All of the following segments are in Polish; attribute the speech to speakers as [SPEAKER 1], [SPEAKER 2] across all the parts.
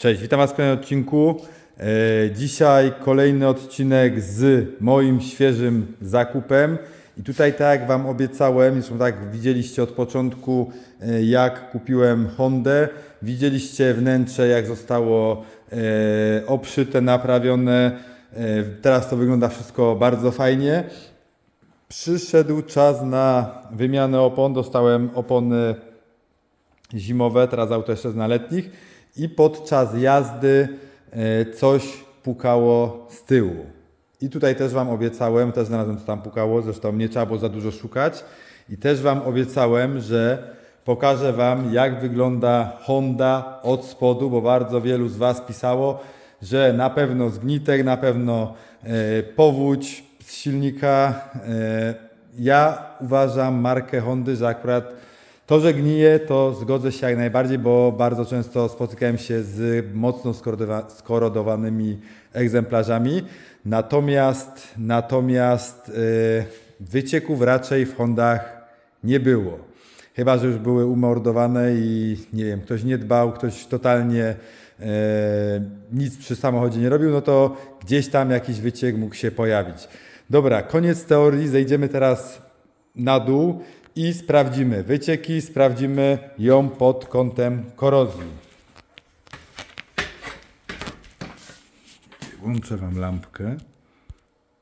[SPEAKER 1] Cześć, witam Was w kolejnym odcinku. E, Dzisiaj kolejny odcinek z moim świeżym zakupem. I tutaj, tak jak Wam obiecałem, zresztą tak widzieliście od początku, e, jak kupiłem Hondę. Widzieliście wnętrze, jak zostało e, obszyte, naprawione. Teraz to wygląda wszystko bardzo fajnie. Przyszedł czas na wymianę opon. Dostałem opony zimowe, teraz auto jeszcze na letnich i podczas jazdy e, coś pukało z tyłu. I tutaj też Wam obiecałem, też znalazłem co tam pukało, zresztą nie trzeba było za dużo szukać i też Wam obiecałem, że pokażę Wam jak wygląda Honda od spodu, bo bardzo wielu z Was pisało, że na pewno zgnitek, na pewno e, powódź z silnika. E, ja uważam markę Hondy, że akurat to, że gnije, to zgodzę się jak najbardziej, bo bardzo często spotykałem się z mocno skorodowa- skorodowanymi egzemplarzami. Natomiast, natomiast yy, wycieków raczej w Hondach nie było. Chyba, że już były umordowane i nie wiem, ktoś nie dbał, ktoś totalnie e, nic przy samochodzie nie robił, no to gdzieś tam jakiś wyciek mógł się pojawić. Dobra, koniec teorii, zejdziemy teraz na dół i sprawdzimy wycieki, sprawdzimy ją pod kątem korozji. Włączę Wam lampkę.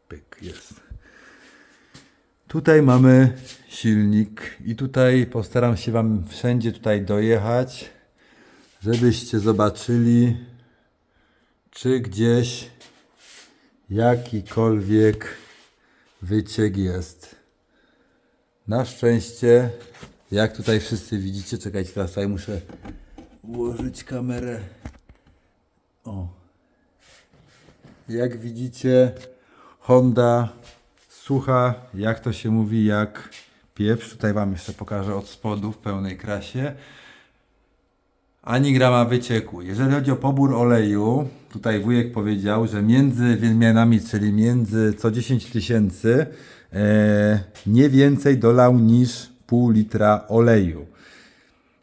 [SPEAKER 1] Pyk, jest. Tutaj mamy silnik i tutaj postaram się Wam wszędzie tutaj dojechać, żebyście zobaczyli, czy gdzieś jakikolwiek wyciek jest. Na szczęście, jak tutaj wszyscy widzicie, czekajcie, teraz tutaj muszę ułożyć kamerę. O. Jak widzicie, Honda sucha, jak to się mówi, jak pieprz. Tutaj Wam jeszcze pokażę od spodu w pełnej krasie. Ani grama wycieku. Jeżeli chodzi o pobór oleju, tutaj wujek powiedział, że między wymianami, czyli między co 10 tysięcy, e, nie więcej dolał niż pół litra oleju.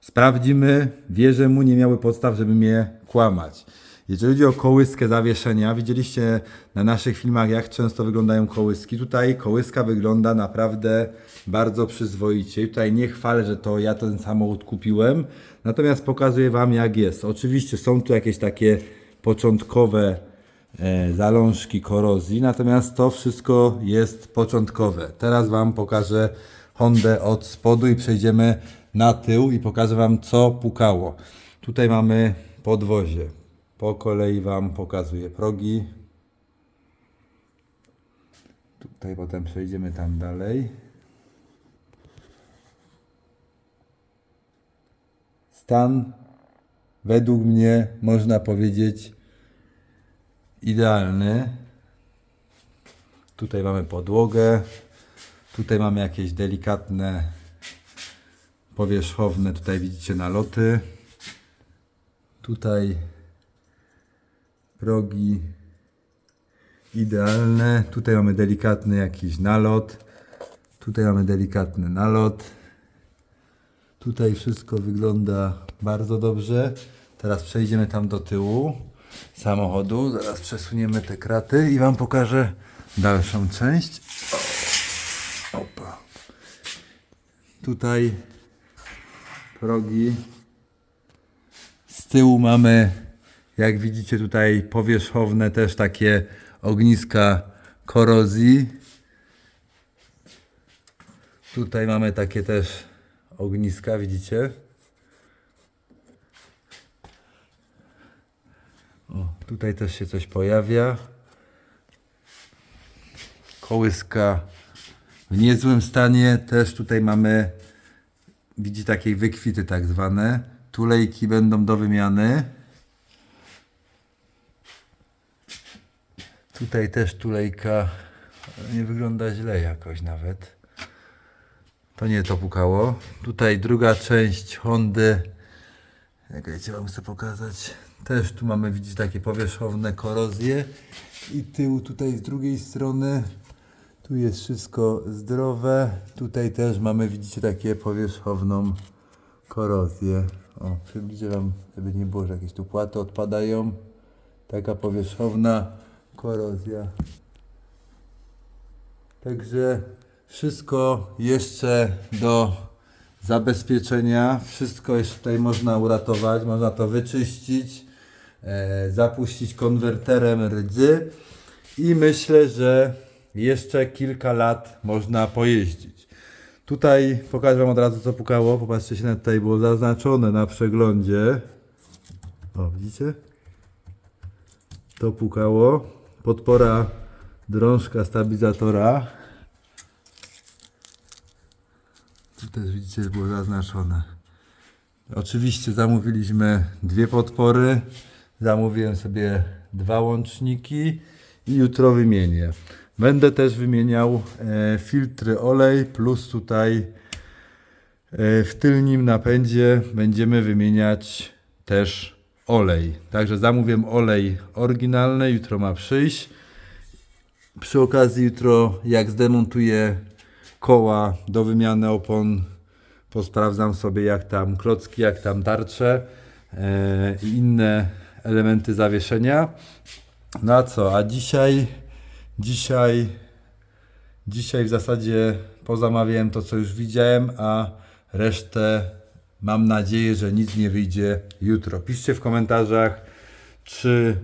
[SPEAKER 1] Sprawdzimy, wierzę mu, nie miały podstaw, żeby mnie kłamać. Jeżeli chodzi o kołyskę zawieszenia, widzieliście na naszych filmach, jak często wyglądają kołyski. Tutaj kołyska wygląda naprawdę bardzo przyzwoicie. I tutaj nie chwalę, że to ja ten samochód kupiłem, natomiast pokazuję Wam, jak jest. Oczywiście są tu jakieś takie początkowe e, zalążki korozji, natomiast to wszystko jest początkowe. Teraz Wam pokażę Hondę od spodu i przejdziemy na tył i pokażę Wam, co pukało. Tutaj mamy podwozie. Po kolei Wam pokazuję progi. Tutaj potem przejdziemy tam dalej. Stan według mnie można powiedzieć idealny. Tutaj mamy podłogę. Tutaj mamy jakieś delikatne powierzchowne, tutaj widzicie naloty. Tutaj progi idealne. Tutaj mamy delikatny jakiś nalot. Tutaj mamy delikatny nalot. Tutaj wszystko wygląda bardzo dobrze. Teraz przejdziemy tam do tyłu samochodu. Zaraz przesuniemy te kraty i Wam pokażę dalszą część. Opa. Tutaj progi. Z tyłu mamy, jak widzicie tutaj powierzchowne też takie ogniska korozji. Tutaj mamy takie też ogniska, widzicie? O, tutaj też się coś pojawia. Kołyska w niezłym stanie. Też tutaj mamy, widzi takiej wykwity tak zwane. Tulejki będą do wymiany. Tutaj też tulejka nie wygląda źle jakoś nawet. To nie to pukało. Tutaj druga część Hondy. Jak wiecie, wam chcę pokazać. Też tu mamy widzieć takie powierzchowne korozje. I tył tutaj z drugiej strony. Tu jest wszystko zdrowe. Tutaj też mamy, widzicie, takie powierzchowną korozję.
[SPEAKER 2] O, przybliżę wam, żeby nie było, że jakieś tu płaty odpadają. Taka powierzchowna korozja. Także wszystko jeszcze do zabezpieczenia. Wszystko jeszcze tutaj można uratować, można to wyczyścić, e, zapuścić konwerterem rdzy i myślę, że jeszcze kilka lat można pojeździć. Tutaj pokażę Wam od razu co pukało. Popatrzcie się, na tutaj było zaznaczone na przeglądzie. O, widzicie? To pukało. Podpora drążka stabilizatora. Tu też widzicie, było zaznaczone. Oczywiście zamówiliśmy dwie podpory. Zamówiłem sobie dwa łączniki i jutro wymienię. Będę też wymieniał e, filtry olej plus tutaj e, w tylnym napędzie będziemy wymieniać też olej. Także zamówiłem olej oryginalny, jutro ma przyjść. Przy okazji jutro jak zdemontuję koła do wymiany opon, posprawdzam sobie jak tam klocki, jak tam tarcze e, i inne elementy zawieszenia. No a co, a dzisiaj, dzisiaj, dzisiaj w zasadzie pozamawiałem to, co już widziałem, a resztę mam nadzieję, że nic nie wyjdzie jutro. Piszcie w komentarzach, czy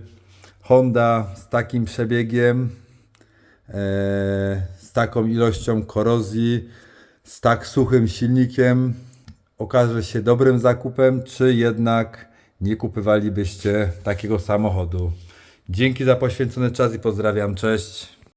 [SPEAKER 2] Honda z takim przebiegiem, e, z taką ilością korozji, z tak suchym silnikiem okaże się dobrym zakupem, czy jednak nie kupywalibyście takiego samochodu. Dzięki za poświęcony czas i pozdrawiam, cześć.